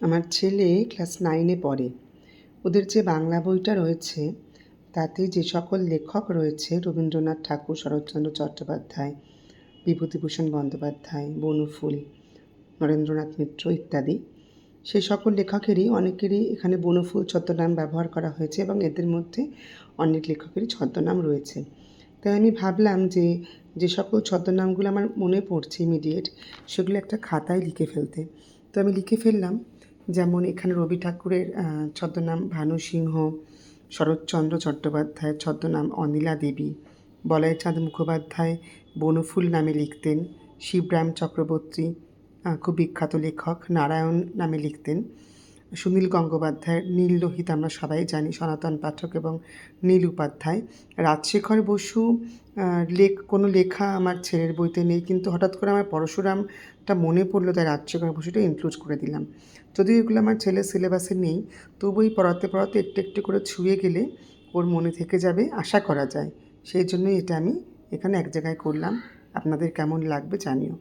আমার ছেলে ক্লাস নাইনে পড়ে। ওদের যে বাংলা বইটা রয়েছে, তাতে যে সকল লেখক রয়েছে, রবীন্দ্রনাথ ঠাকুর, শরৎচন্দ্র চট্টোপাধ্যায়, বিভূতিভূষণ বন্দ্যোপাধ্যায় বনফুল নরেন্দ্রনাথ মিত্র ইত্যাদি সেই সকল লেখকেরই, অনেকেরই এখানে বনফুল ছদ্মনাম ব্যবহার করা হয়েছে এবং এদের মধ্যে অনেক লেখকেরই ছদ্মনাম রয়েছে। তাই আমি ভাবলাম যে যে সকল ছদ্মনামগুলো আমার মনে পড়ছে ইমিডিয়েট সেগুলো একটা খাতায় লিখে ফেলতে। তো আমি লিখে ফেললাম, যেমন এখানে রবি ঠাকুরের ছদ্মনাম ভানু সিংহ শরৎচন্দ্র চট্টোপাধ্যায়ের ছদ্মনাম অনিলা দেবী বলয়চাঁদ মুখোপাধ্যায় বনফুল নামে লিখতেন, শিবরাম চক্রবর্তী খুব বিখ্যাত লেখক, নারায়ণ নামে লিখতেন সুনীল গঙ্গোপাধ্যায়ের নীল লোহিত আমরা সবাই জানি, সনাতন পাঠক এবং নীল উপাধ্যায়। রাজশেখর বসু লেখ, কোনো লেখা আমার ছেলের বইতে নেই, কিন্তু হঠাৎ করে আমার পরশুরামটা মনে পড়ল, তাই রাজশেখর বসুটা ইনক্লুড করে দিলাম। যদিও এগুলো আমার ছেলের সিলেবাসে নেই তবুই পড়াতে পড়াতে একটু একটু করে ছুঁয়ে গেলে ওর মনে থেকে যাবে, আশা করা যায়। সেই জন্যই এটা আমি এখানে এক জায়গায় করলাম। আপনাদের কেমন লাগবে জানিও।